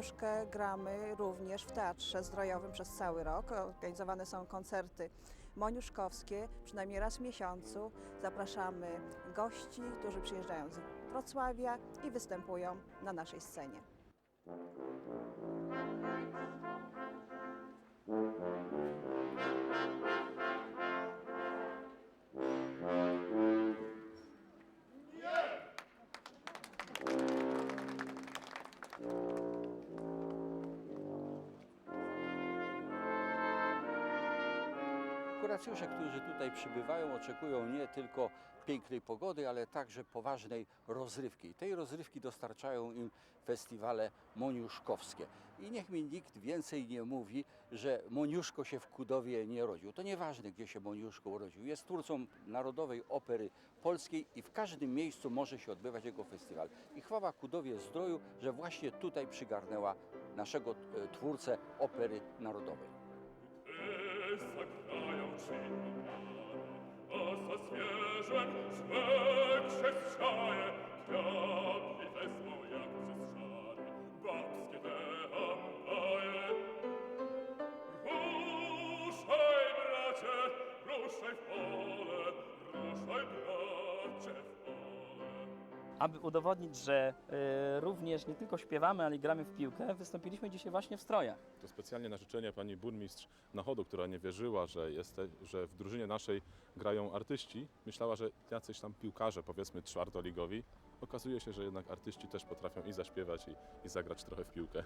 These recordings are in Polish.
Moniuszkę gramy również w Teatrze Zdrojowym przez cały rok. Organizowane są koncerty moniuszkowskie, przynajmniej raz w miesiącu. Zapraszamy gości, którzy przyjeżdżają z Wrocławia i występują na naszej scenie. Kuracjusze, którzy tutaj przybywają, oczekują nie tylko pięknej pogody, ale także poważnej rozrywki. Tej rozrywki dostarczają im festiwale moniuszkowskie. I niech mi nikt więcej nie mówi, że Moniuszko się w Kudowie nie rodził. To nieważne, gdzie się Moniuszko urodził. Jest twórcą Narodowej Opery Polskiej i w każdym miejscu może się odbywać jego festiwal. I chwała Kudowie Zdroju, że właśnie tutaj przygarnęła naszego e, twórcę Opery Narodowej. Ty But Aby udowodnić, że y, również nie tylko śpiewamy, ale i gramy w piłkę, wystąpiliśmy dzisiaj właśnie w strojach. To specjalnie na życzenie pani burmistrz Nachodu, która nie wierzyła, że, jest, że w drużynie naszej grają artyści, myślała, że jacyś tam piłkarze, powiedzmy czwartoligowi. Okazuje się, że jednak artyści też potrafią i zaśpiewać, i, i zagrać trochę w piłkę.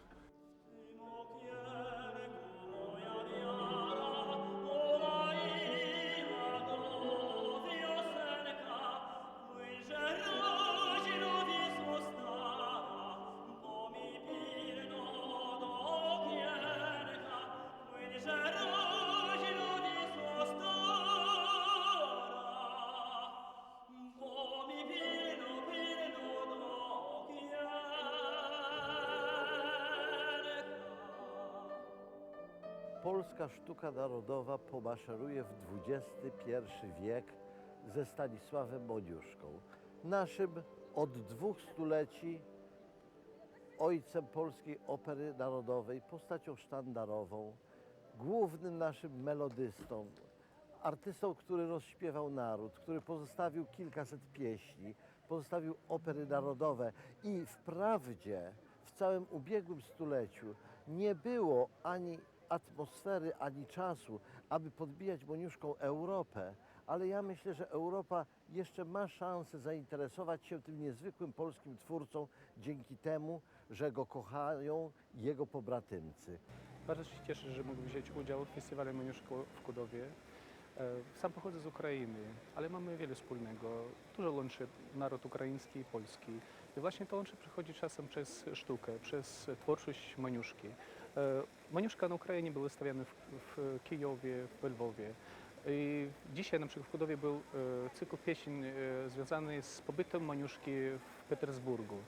Polska sztuka narodowa pomaszeruje w XXI wiek ze Stanisławem Moniuszką, naszym od dwóch stuleci ojcem polskiej opery narodowej, postacią sztandarową, głównym naszym melodystą, artystą, który rozśpiewał naród, który pozostawił kilkaset pieśni, pozostawił opery narodowe i wprawdzie w całym ubiegłym stuleciu nie było ani atmosfery, ani czasu, aby podbijać Moniuszką Europę, ale ja myślę, że Europa jeszcze ma szansę zainteresować się tym niezwykłym polskim twórcą dzięki temu, że go kochają jego pobratymcy. Bardzo się cieszę, że mógł wziąć udział w festiwalu Moniuszko w Kudowie. E, Sam pochodzę z Ukrainy, ale mamy wiele wspólnego. Dużo łączy naród ukraiński i polski. I właśnie to łączy przychodzi czasem przez sztukę, przez twórczość Moniuszki. E, Moniuszka na Ukrainie był wystawiany w, w Kijowie, w Lwowie. I dzisiaj na przykład w Kudowie był e, cykl pieśń e, związany z pobytem Moniuszki w Petersburgu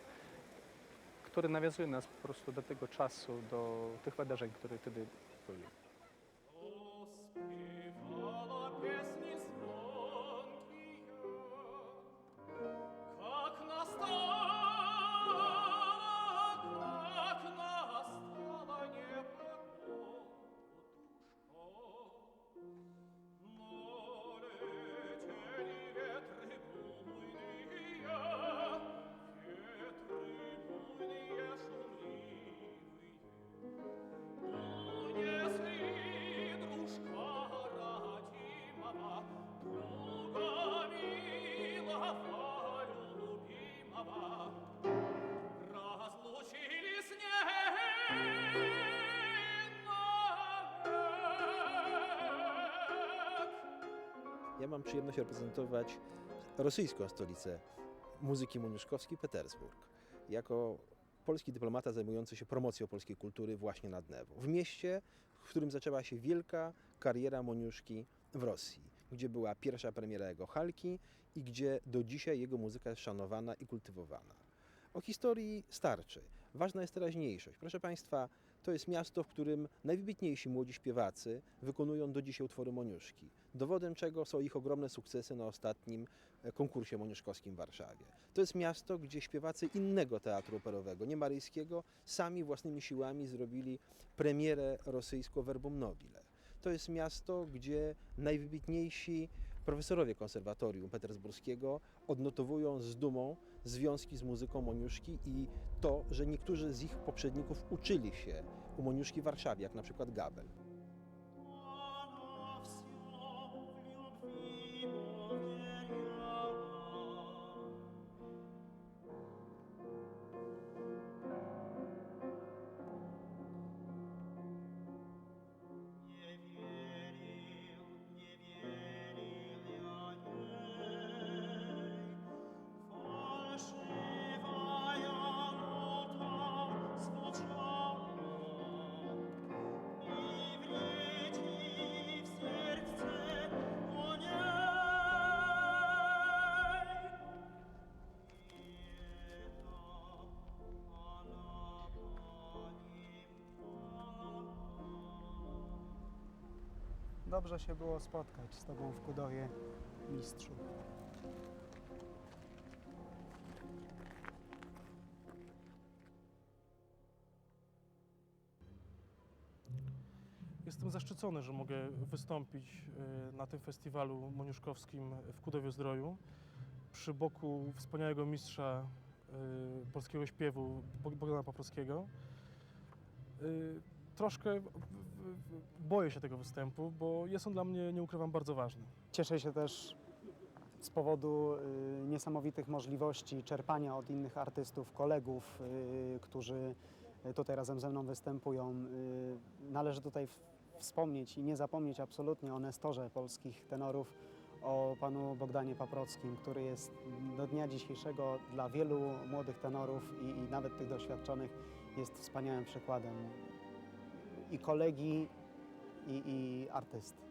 który nawiązuje nas po prostu do tego czasu, do tych wydarzeń, które wtedy były. Ja mam przyjemność reprezentować rosyjską stolicę muzyki moniuszkowskiej, Petersburg. Jako polski dyplomata zajmujący się promocją polskiej kultury właśnie nad Newą. W mieście, w którym zaczęła się wielka kariera Moniuszki w Rosji, gdzie była pierwsza premiera jego Halki i gdzie do dzisiaj jego muzyka jest szanowana i kultywowana. O historii starczy. Ważna jest teraźniejszość. Proszę Państwa, To jest miasto, w którym najwybitniejsi młodzi śpiewacy wykonują do dzisiaj utwory Moniuszki. Dowodem czego są ich ogromne sukcesy na ostatnim e, konkursie moniuszkowskim w Warszawie. To jest miasto, gdzie śpiewacy innego teatru operowego, nie maryjskiego, sami własnymi siłami zrobili premierę rosyjską Verbum Nobile. To jest miasto, gdzie najwybitniejsi profesorowie konserwatorium petersburskiego odnotowują z dumą związki z muzyką Moniuszki i to, że niektórzy z ich poprzedników uczyli się u Moniuszki w Warszawie, jak na przykład Gabel. Dobrze się było spotkać z Tobą w Kudowie, mistrzu. Jestem zaszczycony, że mogę wystąpić e, na tym festiwalu moniuszkowskim w Kudowie Zdroju przy boku wspaniałego mistrza e, polskiego śpiewu Bog- Bogdana Paprockiego. Troszkę boję się tego występu, bo jest on dla mnie, nie ukrywam, bardzo ważny. Cieszę się też z powodu y, niesamowitych możliwości czerpania od innych artystów, kolegów, y, którzy tutaj razem ze mną występują. Y, należy tutaj wspomnieć i nie zapomnieć absolutnie o nestorze polskich tenorów, o panu Bogdanie Paprockim, który jest do dnia dzisiejszego dla wielu młodych tenorów i, i nawet tych doświadczonych jest wspaniałym przykładem i kolegi, i, i artysty.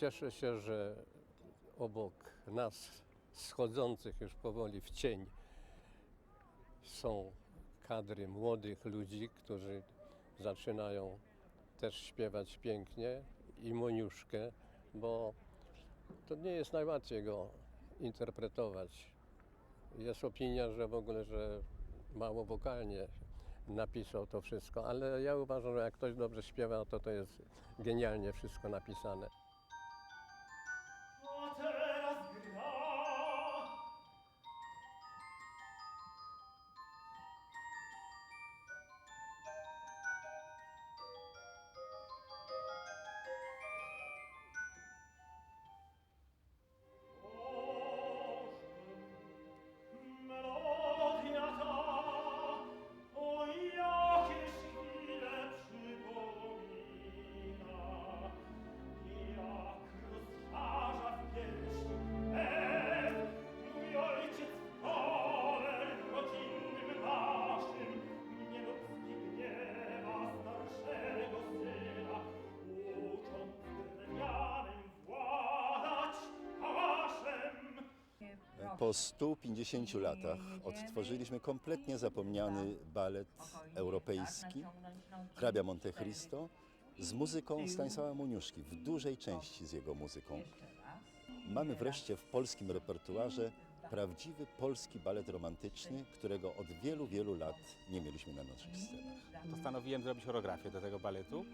Cieszę się, że obok nas, schodzących już powoli w cień, są kadry młodych ludzi, którzy zaczynają też śpiewać pięknie i Moniuszkę, bo to nie jest najłatwiej go interpretować. Jest opinia, że w ogóle, że mało wokalnie napisał to wszystko, ale ja uważam, że jak ktoś dobrze śpiewa, to to jest genialnie wszystko napisane. Po 150 latach odtworzyliśmy kompletnie zapomniany balet europejski Hrabia Monte Cristo z muzyką Stanisława Moniuszki, w dużej części z jego muzyką. Mamy wreszcie w polskim repertuarze prawdziwy polski balet romantyczny, którego od wielu, wielu lat nie mieliśmy na naszych scenach. Postanowiłem zrobić choreografię do tego baletu.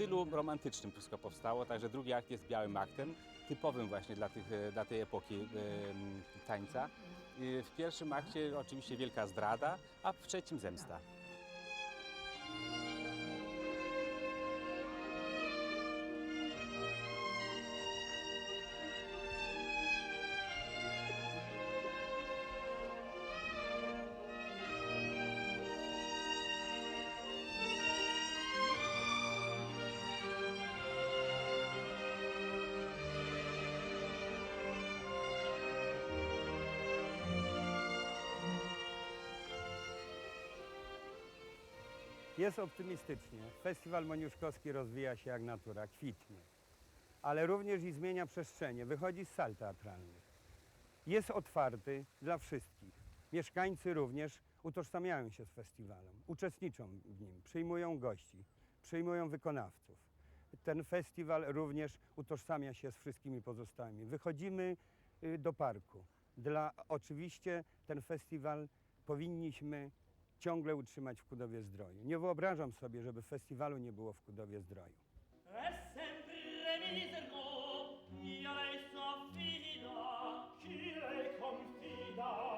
Stylu romantycznym wszystko powstało, także drugi akt jest białym aktem, typowym właśnie dla, tych, e, dla tej epoki e, tańca. E, W pierwszym akcie oczywiście wielka zdrada, a w trzecim zemsta. Jest optymistycznie. Festiwal Moniuszkowski rozwija się jak natura, kwitnie. Ale również i zmienia przestrzenie, wychodzi z sal teatralnych. Jest otwarty dla wszystkich. Mieszkańcy również utożsamiają się z festiwalem, uczestniczą w nim, przyjmują gości, przyjmują wykonawców. Ten festiwal również utożsamia się z wszystkimi pozostałymi. Wychodzimy y, do parku. Dla, oczywiście ten festiwal powinniśmy ciągle utrzymać w Kudowie Zdroju. Nie wyobrażam sobie, żeby festiwalu nie było w Kudowie Zdroju. Chi lei confida